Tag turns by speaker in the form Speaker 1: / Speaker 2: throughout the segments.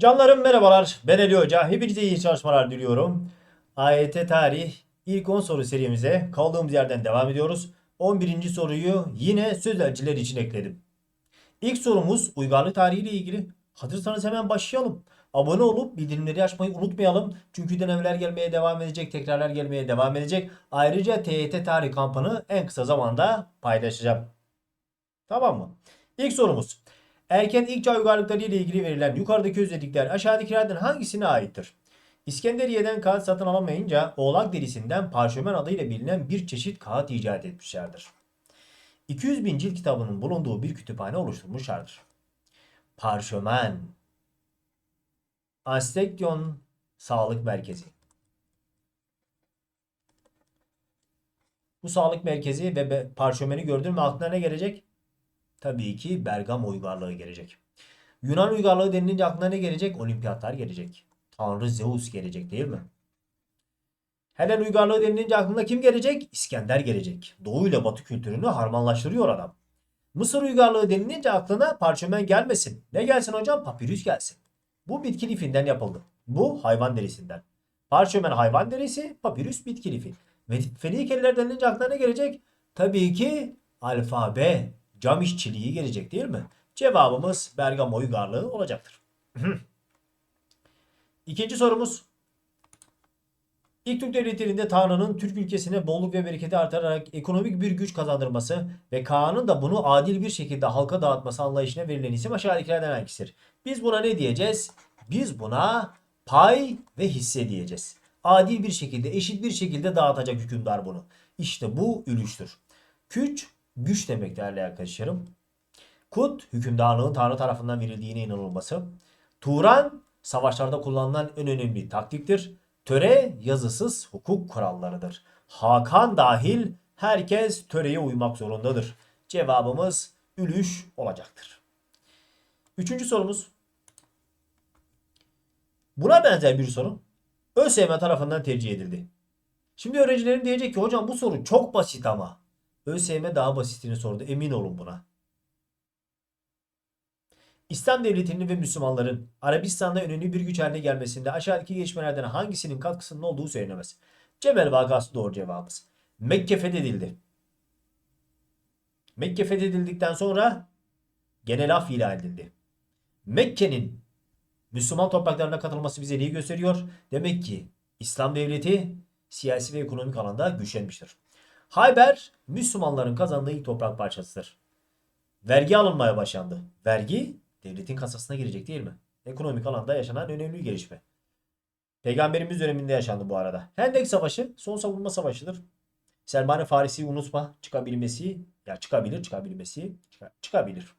Speaker 1: Canlarım merhabalar. Ben Ali Hoca. Hepinize iyi çalışmalar diliyorum. AYT tarih ilk 10 soru serimize kaldığımız yerden devam ediyoruz. 11. soruyu yine sözelciler için ekledim. İlk sorumuz uygarlık tarihi ile ilgili. Hazırsanız hemen başlayalım. Abone olup bildirimleri açmayı unutmayalım. Çünkü denemeler gelmeye devam edecek, tekrarlar gelmeye devam edecek. Ayrıca TYT tarih kampını en kısa zamanda paylaşacağım. Tamam mı? İlk sorumuz. Erken ilk çağ uygarlıkları ile ilgili verilen yukarıdaki özellikler aşağıdakilerden hangisine aittir? İskenderiye'den kağıt satın alamayınca oğlak derisinden parşömen adıyla bilinen bir çeşit kağıt icat etmişlerdir. 200 bin cilt kitabının bulunduğu bir kütüphane oluşturmuşlardır. Parşömen Astekyon Sağlık Merkezi Bu sağlık merkezi ve parşömeni gördün mü aklına ne gelecek? Tabii ki Bergama uygarlığı gelecek. Yunan uygarlığı denilince aklına ne gelecek? Olimpiyatlar gelecek. Tanrı Zeus gelecek değil mi? Helen uygarlığı denilince aklına kim gelecek? İskender gelecek. Doğu ile Batı kültürünü harmanlaştırıyor adam. Mısır uygarlığı denilince aklına parşömen gelmesin. Ne gelsin hocam? Papirüs gelsin. Bu bitki lifinden yapıldı. Bu hayvan derisinden. Parşömen hayvan derisi, papirüs bitki lifi. Ve Fenikeliler denilince aklına ne gelecek? Tabii ki alfabe, cam işçiliği gelecek değil mi? Cevabımız Bergama uygarlığı olacaktır. İkinci sorumuz. İlk Türk devletlerinde Tanrı'nın Türk ülkesine bolluk ve bereketi artırarak ekonomik bir güç kazandırması ve Kaan'ın da bunu adil bir şekilde halka dağıtması anlayışına verilen isim aşağıdakilerden hangisidir? Biz buna ne diyeceğiz? Biz buna pay ve hisse diyeceğiz. Adil bir şekilde, eşit bir şekilde dağıtacak hükümdar bunu. İşte bu ülüştür. Küç, güç demek değerli arkadaşlarım. Kut, hükümdarlığın Tanrı tarafından verildiğine inanılması. Turan, savaşlarda kullanılan en önemli taktiktir. Töre, yazısız hukuk kurallarıdır. Hakan dahil herkes töreye uymak zorundadır. Cevabımız ülüş olacaktır. Üçüncü sorumuz. Buna benzer bir soru ÖSYM tarafından tercih edildi. Şimdi öğrencilerim diyecek ki hocam bu soru çok basit ama. ÖSYM daha basitini sordu emin olun buna. İslam devletinin ve Müslümanların Arabistan'da önemli bir güç haline gelmesinde aşağıdaki gelişmelerden hangisinin katkısının olduğu söylenemez. Cebel vakası doğru cevabımız. Mekke fethedildi. Mekke fethedildikten sonra genel af ilan edildi. Mekke'nin Müslüman topraklarına katılması bize neyi gösteriyor? Demek ki İslam devleti siyasi ve ekonomik alanda güçlenmiştir. Hayber Müslümanların kazandığı ilk toprak parçasıdır. Vergi alınmaya başlandı. Vergi devletin kasasına girecek değil mi? Ekonomik alanda yaşanan önemli bir gelişme. Peygamberimiz döneminde yaşandı bu arada. Hendek Savaşı son savunma savaşıdır. Selman-ı Farisi'yi unutma. Çıkabilmesi, ya çıkabilir, çıkabilmesi, çıka- çıkabilir.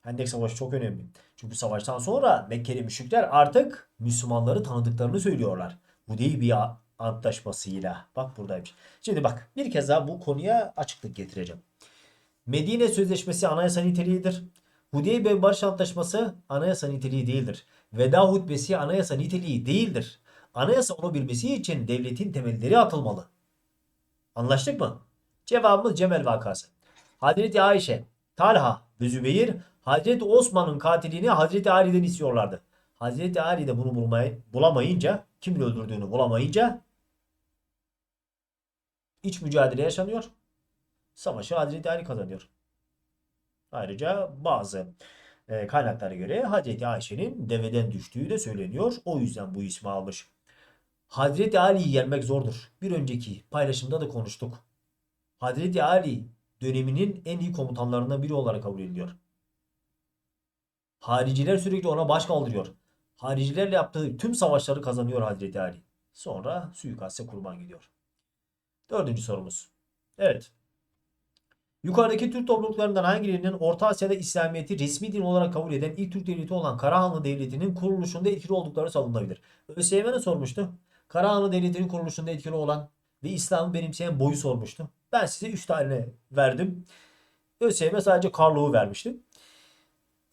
Speaker 1: Hendek Savaşı çok önemli. Çünkü savaştan sonra Mekkeli müşrikler artık Müslümanları tanıdıklarını söylüyorlar. Hudeybiye Antlaşması'yla. Bak buradaymış. Şimdi bak bir kez daha bu konuya açıklık getireceğim. Medine Sözleşmesi anayasa niteliğidir. Hudeybiye Barış Antlaşması anayasa niteliği değildir. Veda hutbesi anayasa niteliği değildir. Anayasa onu bilmesi için devletin temelleri atılmalı. Anlaştık mı? Cevabımız Cemel vakası. Hazreti Ayşe, Talha Zübeyir Hazreti Osman'ın katilini Hazreti Ali'den istiyorlardı. Hazreti Ali de bunu bulmay bulamayınca, kimin öldürdüğünü bulamayınca iç mücadele yaşanıyor. Savaşı Hazreti Ali kazanıyor. Ayrıca bazı e, kaynaklara göre Hazreti Ayşe'nin deveden düştüğü de söyleniyor. O yüzden bu ismi almış. Hazreti Ali'yi yenmek zordur. Bir önceki paylaşımda da konuştuk. Hazreti Ali döneminin en iyi komutanlarından biri olarak kabul ediliyor. Hariciler sürekli ona baş kaldırıyor. Haricilerle yaptığı tüm savaşları kazanıyor Hazreti Ali. Sonra suikaste kurban gidiyor. Dördüncü sorumuz. Evet. Yukarıdaki Türk topluluklarından hangilerinin Orta Asya'da İslamiyet'i resmi din olarak kabul eden ilk Türk devleti olan Karahanlı Devleti'nin kuruluşunda etkili oldukları savunulabilir? ÖSYM'ne sormuştu. Karahanlı Devleti'nin kuruluşunda etkili olan ve İslam'ı benimseyen boyu sormuştu. Ben size 3 tane verdim. ÖSYM sadece Karluk'u vermiştim.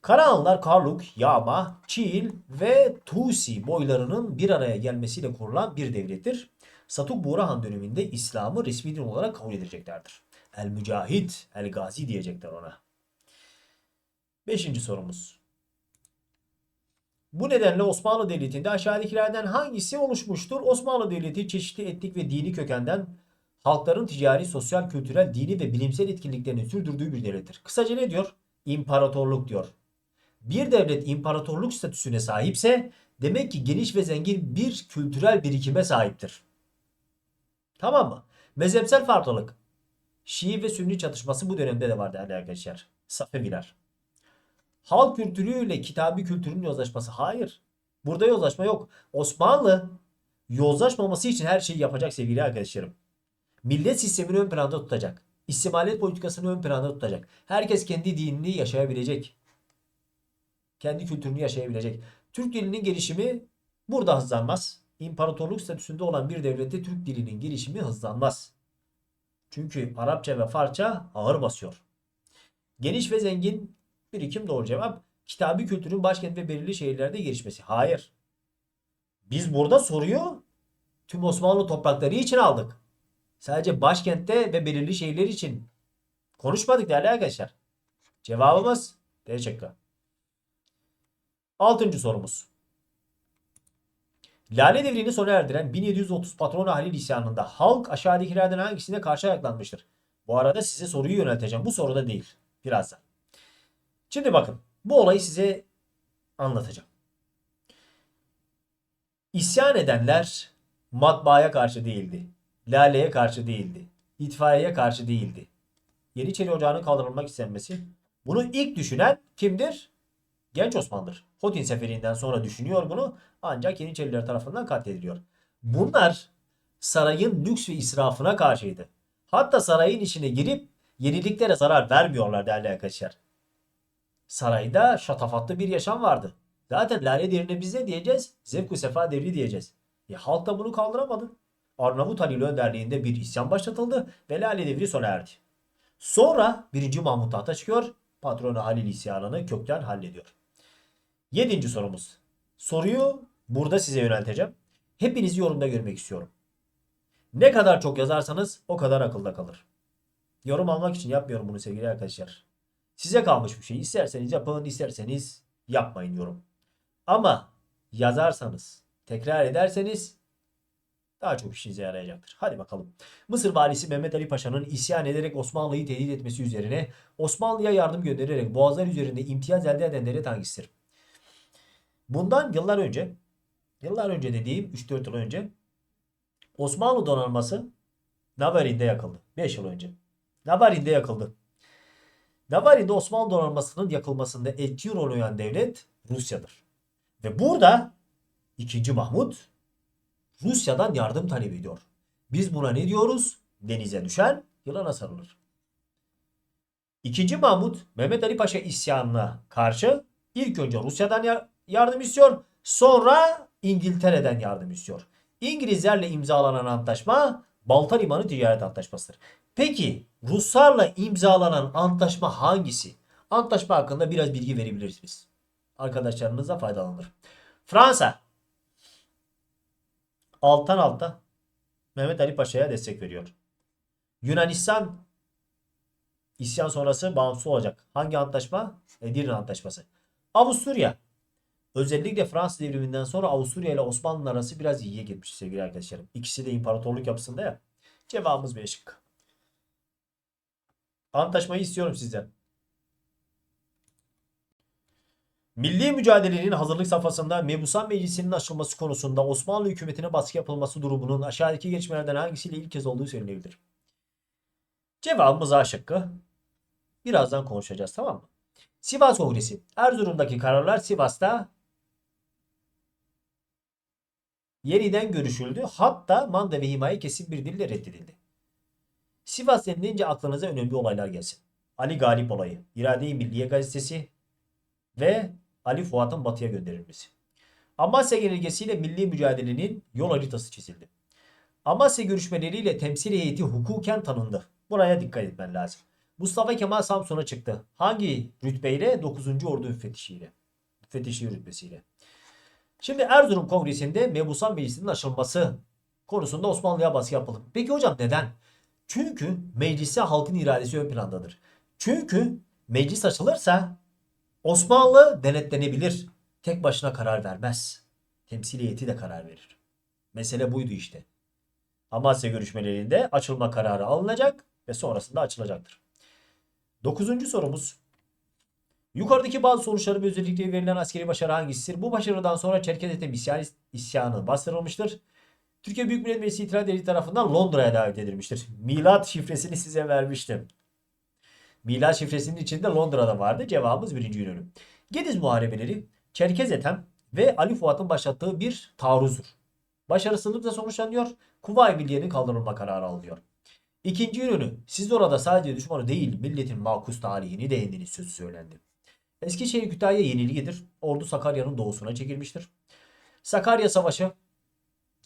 Speaker 1: Karahanlılar Karluk, Yağma, Çiğil ve Tusi boylarının bir araya gelmesiyle kurulan bir devlettir. Satuk Buğrahan döneminde İslam'ı resmi din olarak kabul edeceklerdir. El Mücahit, El Gazi diyecekler ona. Beşinci sorumuz. Bu nedenle Osmanlı Devleti'nde aşağıdakilerden hangisi oluşmuştur? Osmanlı Devleti çeşitli etnik ve dini kökenden halkların ticari, sosyal, kültürel, dini ve bilimsel etkinliklerini sürdürdüğü bir devlettir. Kısaca ne diyor? İmparatorluk diyor. Bir devlet imparatorluk statüsüne sahipse demek ki geniş ve zengin bir kültürel birikime sahiptir. Tamam mı? Mezhepsel farklılık. Şii ve Sünni çatışması bu dönemde de var değerli arkadaşlar. Safeviler. Halk kültürüyle kitabi kültürün yozlaşması. Hayır. Burada yozlaşma yok. Osmanlı yozlaşmaması için her şeyi yapacak sevgili arkadaşlarım. Millet sistemini ön planda tutacak. İstimalet politikasını ön planda tutacak. Herkes kendi dinini yaşayabilecek. Kendi kültürünü yaşayabilecek. Türk dilinin gelişimi burada hızlanmaz. İmparatorluk statüsünde olan bir devlette Türk dilinin gelişimi hızlanmaz. Çünkü Arapça ve Farsça ağır basıyor. Geniş ve zengin birikim doğru cevap. Kitabi kültürün başkent ve belirli şehirlerde gelişmesi. Hayır. Biz burada soruyu tüm Osmanlı toprakları için aldık. Sadece başkentte ve belirli şehirler için konuşmadık değerli arkadaşlar. Cevabımız D şıkkı. Altıncı sorumuz. Lale devrini sona erdiren 1730 patron Halil isyanında halk aşağıdakilerden hangisine karşı ayaklanmıştır? Bu arada size soruyu yönelteceğim. Bu soruda değil. Birazdan. Şimdi bakın. Bu olayı size anlatacağım. İsyan edenler matbaaya karşı değildi. Lale'ye karşı değildi. İtfaiyeye karşı değildi. Yeniçeri Ocağı'nın kaldırılmak istenmesi. Bunu ilk düşünen kimdir? Genç Osman'dır. Hotin seferinden sonra düşünüyor bunu ancak Yeniçeriler tarafından katlediliyor. Bunlar sarayın lüks ve israfına karşıydı. Hatta sarayın içine girip yeniliklere zarar vermiyorlar değerli arkadaşlar. Sarayda şatafatlı bir yaşam vardı. Zaten lale devrine biz ne diyeceğiz? Zevk-ı sefa devri diyeceğiz. E, halk da bunu kaldıramadı. Arnavut Halil önderliğinde bir isyan başlatıldı ve lale devri sona erdi. Sonra 1. Mahmut tahta çıkıyor. Patronu Halil isyanını kökten hallediyor. Yedinci sorumuz. Soruyu burada size yönelteceğim. Hepinizi yorumda görmek istiyorum. Ne kadar çok yazarsanız o kadar akılda kalır. Yorum almak için yapmıyorum bunu sevgili arkadaşlar. Size kalmış bir şey. İsterseniz yapın, isterseniz yapmayın yorum. Ama yazarsanız, tekrar ederseniz daha çok işinize yarayacaktır. Hadi bakalım. Mısır valisi Mehmet Ali Paşa'nın isyan ederek Osmanlı'yı tehdit etmesi üzerine Osmanlı'ya yardım göndererek boğazlar üzerinde imtiyaz elde eden devlet hangisidir? Bundan yıllar önce, yıllar önce dediğim 3-4 yıl önce Osmanlı donanması Navarin'de yakıldı. 5 yıl önce. Navarin'de yakıldı. Navarin'de Osmanlı donanmasının yakılmasında etki rol oynayan devlet Rusya'dır. Ve burada 2. Mahmut Rusya'dan yardım talep ediyor. Biz buna ne diyoruz? Denize düşen yılana sarılır. İkinci Mahmut Mehmet Ali Paşa isyanına karşı ilk önce Rusya'dan ya- yardım istiyor. Sonra İngiltere'den yardım istiyor. İngilizlerle imzalanan antlaşma Balta Limanı Ticaret Antlaşması'dır. Peki Ruslarla imzalanan antlaşma hangisi? Antlaşma hakkında biraz bilgi verebilirsiniz. Arkadaşlarınız da faydalanır. Fransa alttan alta Mehmet Ali Paşa'ya destek veriyor. Yunanistan isyan sonrası bağımsız olacak. Hangi antlaşma? Edirne Antlaşması. Avusturya özellikle Fransız devriminden sonra Avusturya ile Osmanlı arası biraz iyiye gitmiş sevgili arkadaşlarım. İkisi de imparatorluk yapısında ya. Cevabımız B şıkkı. Antlaşmayı istiyorum sizden. Milli mücadelenin hazırlık safhasında Mebusan Meclisi'nin açılması konusunda Osmanlı hükümetine baskı yapılması durumunun aşağıdaki geçmelerden hangisiyle ilk kez olduğu söylenebilir. Cevabımız A şıkkı. Birazdan konuşacağız tamam mı? Sivas Kongresi. Erzurum'daki kararlar Sivas'ta yeniden görüşüldü. Hatta manda ve himaye kesin bir dille reddedildi. Sivas denilince aklınıza önemli olaylar gelsin. Ali Galip olayı, İrade-i Milliye gazetesi ve Ali Fuat'ın batıya gönderilmesi. Amasya genelgesiyle milli mücadelenin yol haritası çizildi. Amasya görüşmeleriyle temsil heyeti hukuken tanındı. Buraya dikkat etmen lazım. Mustafa Kemal Samsun'a çıktı. Hangi rütbeyle? 9. Ordu müfettişiyle. Müfettişliği rütbesiyle. Şimdi Erzurum Kongresi'nde Mebusan Meclisi'nin açılması konusunda Osmanlı'ya baskı yapıldı. Peki hocam neden? Çünkü meclise halkın iradesi ön plandadır. Çünkü meclis açılırsa Osmanlı denetlenebilir. tek başına karar vermez. Temsil heyeti de karar verir. Mesele buydu işte. Amasya görüşmelerinde açılma kararı alınacak ve sonrasında açılacaktır. Dokuzuncu sorumuz. Yukarıdaki bazı sonuçları ve özellikleri verilen askeri başarı hangisidir? Bu başarıdan sonra Çerkezete isyan, isyanı bastırılmıştır. Türkiye Büyük Millet Meclisi İtiraz Devleti tarafından Londra'ya davet edilmiştir. Milat şifresini size vermiştim. Milat şifresinin içinde Londra'da vardı. Cevabımız birinci yönü. Gediz Muharebeleri Çerkez Ethem ve Ali Fuat'ın başlattığı bir taarruzdur. Başarısızlıkla sonuçlanıyor. Kuvayi Milliye'nin kaldırılma kararı alınıyor. İkinci yönü siz orada sadece düşmanı değil milletin makus tarihini değindiğiniz sözü söylendi. Eskişehir Kütahya yenilgidir. Ordu Sakarya'nın doğusuna çekilmiştir. Sakarya Savaşı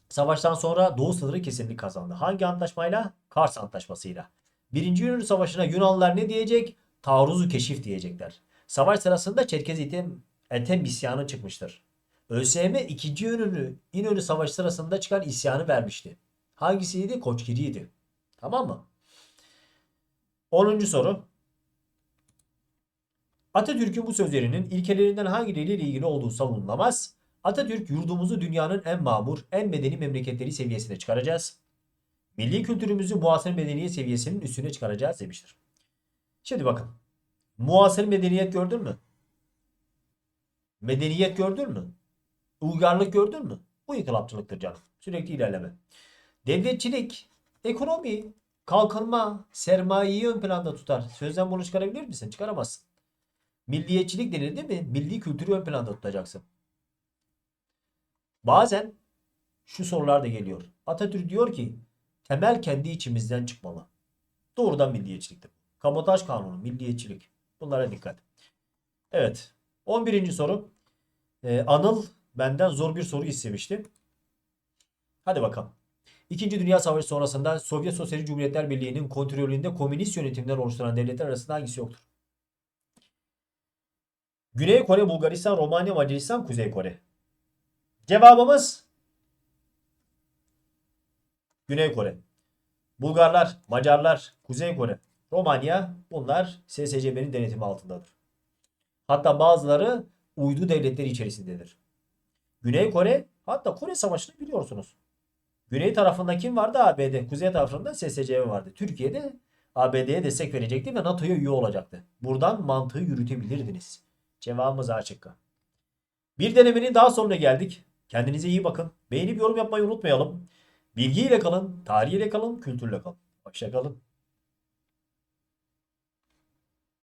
Speaker 1: Savaştan sonra Doğu sınırı kesinlik kazandı. Hangi antlaşmayla? Kars Antlaşması'yla. Birinci Yunus Savaşı'na Yunanlılar ne diyecek? Taarruzu keşif diyecekler. Savaş sırasında Çerkez İtem, Etem isyanı çıkmıştır. ÖSYM ikinci yönünü İnönü Savaşı sırasında çıkan isyanı vermişti. Hangisiydi? Koçgiri'ydi. Tamam mı? 10. soru. Atatürk'ün bu sözlerinin ilkelerinden hangileriyle ilgili olduğu savunulamaz. Atatürk yurdumuzu dünyanın en mamur, en medeni memleketleri seviyesine çıkaracağız. Milli kültürümüzü muasır medeniyet seviyesinin üstüne çıkaracağız demiştir. Şimdi bakın. Muasır medeniyet gördün mü? Medeniyet gördün mü? Uygarlık gördün mü? Bu inkılapçılıktır canım. Sürekli ilerleme. Devletçilik, ekonomi, kalkınma, sermayeyi ön planda tutar. Sözden bunu çıkarabilir misin? Çıkaramazsın. Milliyetçilik denir değil mi? Milli kültürü ön planda tutacaksın. Bazen şu sorular da geliyor. Atatürk diyor ki temel kendi içimizden çıkmalı. Doğrudan milliyetçiliktir. Kabotaj kanunu, milliyetçilik. Bunlara dikkat. Evet. 11. soru. Ee, Anıl benden zor bir soru istemişti. Hadi bakalım. İkinci Dünya Savaşı sonrasında Sovyet Sosyalist Cumhuriyetler Birliği'nin kontrolünde komünist yönetimler oluşturan devletler arasında hangisi yoktur? Güney Kore, Bulgaristan, Romanya, Macaristan, Kuzey Kore. Cevabımız Güney Kore. Bulgarlar, Macarlar, Kuzey Kore, Romanya bunlar SSCB'nin denetimi altındadır. Hatta bazıları uydu devletleri içerisindedir. Güney Kore hatta Kore Savaşı'nı biliyorsunuz. Güney tarafında kim vardı? ABD. Kuzey tarafında SSCB vardı. Türkiye'de ABD'ye destek verecekti ve NATO'ya üye olacaktı. Buradan mantığı yürütebilirdiniz. Cevabımız A. Bir denemenin daha sonuna geldik. Kendinize iyi bakın. Beğenip yorum yapmayı unutmayalım. Bilgiyle kalın, tarihiyle kalın, kültürle kalın. Hoşçakalın.